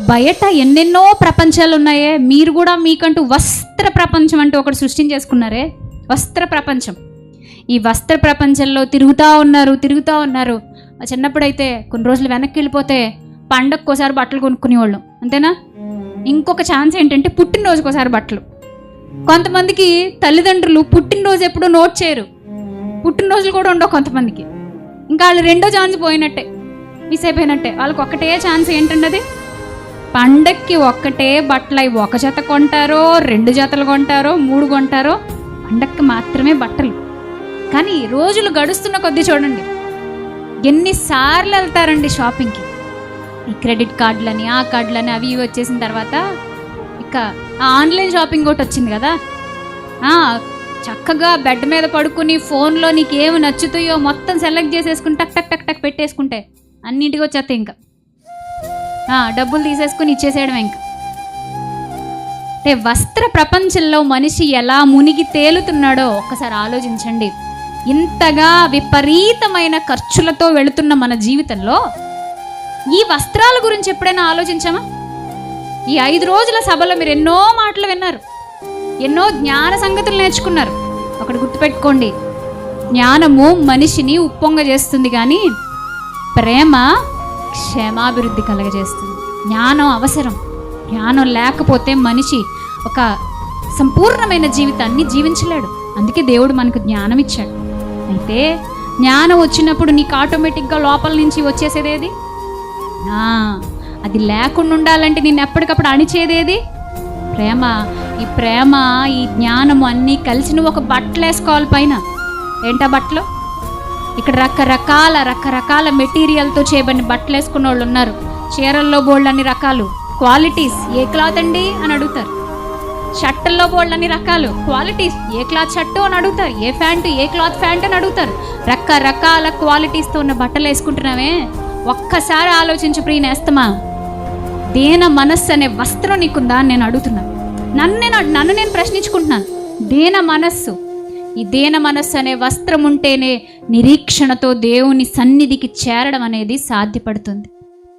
బయట ఎన్నెన్నో ప్రపంచాలు ఉన్నాయే మీరు కూడా మీకంటూ వస్త్ర ప్రపంచం అంటూ ఒకటి సృష్టించేసుకున్నారే. వస్త్ర ప్రపంచం. ఈ వస్త్ర ప్రపంచంలో తిరుగుతూ ఉన్నారు తిరుగుతూ ఉన్నారు. చిన్నప్పుడైతే కొన్ని రోజులు వెనక్కి వెళ్ళిపోతే పండగకోసారి బట్టలు కొనుక్కునేవాళ్ళం. అంతేనా? ఇంకొక ఛాన్స్ ఏంటంటే పుట్టినరోజుకోసారి బట్టలు. కొంతమందికి తల్లిదండ్రులు పుట్టినరోజు ఎప్పుడూ నోట్ చేయరు. పుట్టినరోజులు కూడా ఉండవు కొంతమందికి. ఇంకా వాళ్ళు రెండో ఛాన్స్ పోయినట్టే మిస్ అయిపోయినట్టే. వాళ్ళకి ఒక్కటే ఛాన్స్ అది పండక్కి ఒక్కటే బట్టలు అవి ఒక జత కొంటారో రెండు జతలు కొంటారో మూడు కొంటారో పండక్కి మాత్రమే బట్టలు. కానీ రోజులు గడుస్తున్న కొద్దీ చూడండి ఎన్నిసార్లు వెళ్తారండి షాపింగ్కి. ఈ క్రెడిట్ కార్డులని ఆ కార్డులని అవి ఇవి వచ్చేసిన తర్వాత ఇక ఆన్లైన్ షాపింగ్ ఒకటి వచ్చింది కదా. చక్కగా బెడ్ మీద పడుకుని ఫోన్లో నీకు ఏమి నచ్చుతాయో మొత్తం సెలెక్ట్ చేసేసుకుని టక్ టక్ టక్ టక్ పెట్టేసుకుంటే అన్నింటికి వచ్చేస్తాయి ఇంకా. డబ్బులు తీసేసుకుని ఇచ్చేసేయడం ఇంకా. అంటే వస్త్ర ప్రపంచంలో మనిషి ఎలా మునిగి తేలుతున్నాడో ఒక్కసారి ఆలోచించండి. ఇంతగా విపరీతమైన ఖర్చులతో వెళుతున్న మన జీవితంలో ఈ వస్త్రాల గురించి ఎప్పుడైనా ఆలోచించామా? ఈ ఐదు రోజుల సభలో మీరు ఎన్నో మాటలు విన్నారు. ఎన్నో జ్ఞాన సంగతులు నేర్చుకున్నారు. ఒకటి గుర్తుపెట్టుకోండి. జ్ఞానము మనిషిని ఉప్పొంగ చేస్తుంది కానీ ప్రేమ క్షేమాభివృద్ధి కలగజేస్తుంది. జ్ఞానం అవసరం. జ్ఞానం లేకపోతే మనిషి ఒక సంపూర్ణమైన జీవితాన్ని జీవించలేడు. అందుకే దేవుడు మనకు జ్ఞానం ఇచ్చాడు. అయితే జ్ఞానం వచ్చినప్పుడు నీకు ఆటోమేటిక్గా లోపల నుంచి వచ్చేసేదేది అది లేకుండా ఉండాలంటే నేను ఎప్పటికప్పుడు అణిచేదేది ప్రేమ. ఈ ప్రేమ ఈ జ్ఞానము అన్నీ కలిసి నువ్వు ఒక బట్టలు వేసుకోవాలి పైన. ఏంటా బట్టలు? ఇక్కడ రకరకాల రకరకాల మెటీరియల్తో చేయబడిన బట్టలు వేసుకున్న వాళ్ళు ఉన్నారు. చీరల్లో బోళ్ళు అన్ని రకాలు. క్వాలిటీస్ ఏ క్లాత్ అండి? అని అడుగుతారు. షర్టుల్లో బోళ్ళు అన్ని రకాలు. క్వాలిటీస్ ఏ క్లాత్ షర్టు అని అడుగుతారు. ఏ ప్యాంటు ఏ క్లాత్ ప్యాంట్ అని అడుగుతారు. రకరకాల క్వాలిటీస్తో ఉన్న బట్టలు వేసుకుంటున్నామే ఒక్కసారి ఆలోచించు ప్రియ నేస్తమా దేన మనస్సు అనే వస్త్రం నీకుందా అని నేను అడుగుతున్నాను నన్ను నేను నన్ను నేను ప్రశ్నించుకుంటున్నాను దేన మనస్సు ఈ దేన మనస్సు అనే వస్త్రం ఉంటేనే నిరీక్షణతో దేవుని సన్నిధికి చేరడం అనేది సాధ్యపడుతుంది.